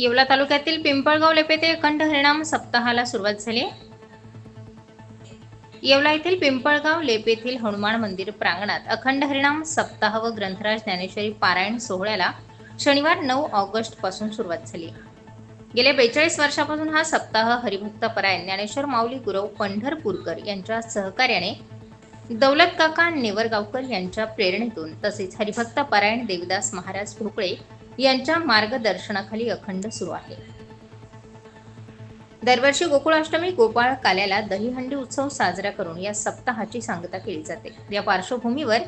येवला तालुक्यातील पिंपळगाव लेपेते अखंड हरिणाम सप्ताहाला सुरुवात झाली. येवला येथील पिंपळगाव लेपेथील हनुमान मंदिर प्रांगणात अखंड हरिणाम सप्ताह व ग्रंथराज ज्ञानेश्वरी पारायण सोहळ्याला शनिवार नऊ ऑगस्टपासून सुरुवात झाली. गेल्या बेचाळीस वर्षापासून हा सप्ताह हरिभक्त परायण ज्ञानेश्वर माऊली गुरव पंढरपूरकर यांच्या सहकार्याने दौलत काका नेवरगावकर यांच्या प्रेरणेतून तसेच हरिभक्त परायण देवदास महाराज ढोकळे यांच्या मार्गदर्शनाखाली अखंड सुरू आहे. दरवर्षी गोकुळाष्टमी गोपाळ काल्याला दहीहंडी उत्सव साजरा करून या सप्ताहाची सांगता केली जाते. या पार्श्वभूमीवर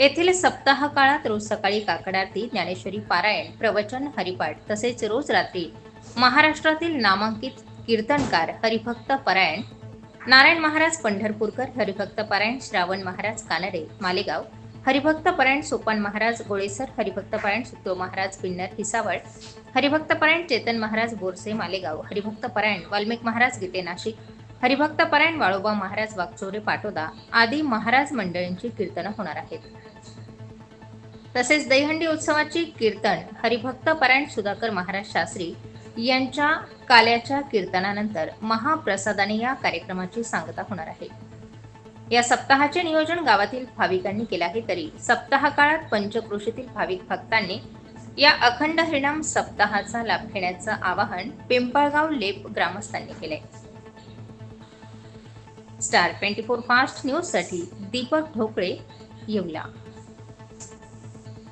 येथील सप्ताह काळात रोज सकाळी काकड आरती ज्ञानेश्वरी पारायण प्रवचन हरिपाठ तसेच रोज रात्री महाराष्ट्रातील नामांकित कीर्तनकार हरिभक्त परायण नारायण महाराज पंढरपूरकर हरिभक्त पारायण श्रावण महाराज कानडे मालेगाव हरिभक्त परायण सोपान महाराज गोळेसर हरिभक्त परायण सुतो महाराज पिन्नर हिसावळ हरिभक्त परायण चेतन महाराज बोरसे मालेगाव हरिभक्त परायण वाल्मिक महाराज गीते नाशिक हरिभक्त परायण वाळोबा महाराज वागचोरे पाटोदा आदी महाराज मंडळींची कीर्तनं होणार आहेत. तसेच दहीहंडी उत्सवाची कीर्तन हरिभक्त परायण सुधाकर महाराज शास्त्री यांच्या काल्याच्या कीर्तनानंतर महाप्रसादाने या कार्यक्रमाची सांगता होणार आहे. या सप्ताहाचे नियोजन गावातील भाविकांनी केले आहे तरी सप्ताह काळात पंचक्रोशीतील भाविक भक्तांनी या अखंड हरिणाम सप्ताहाचा लाभ घेण्याचं आवाहन पिंपळगाव लेप ग्रामस्थांनी केले स्टार ट्वेंटी फोर फास्ट न्यूजसाठी दीपक ढोकळे येवला.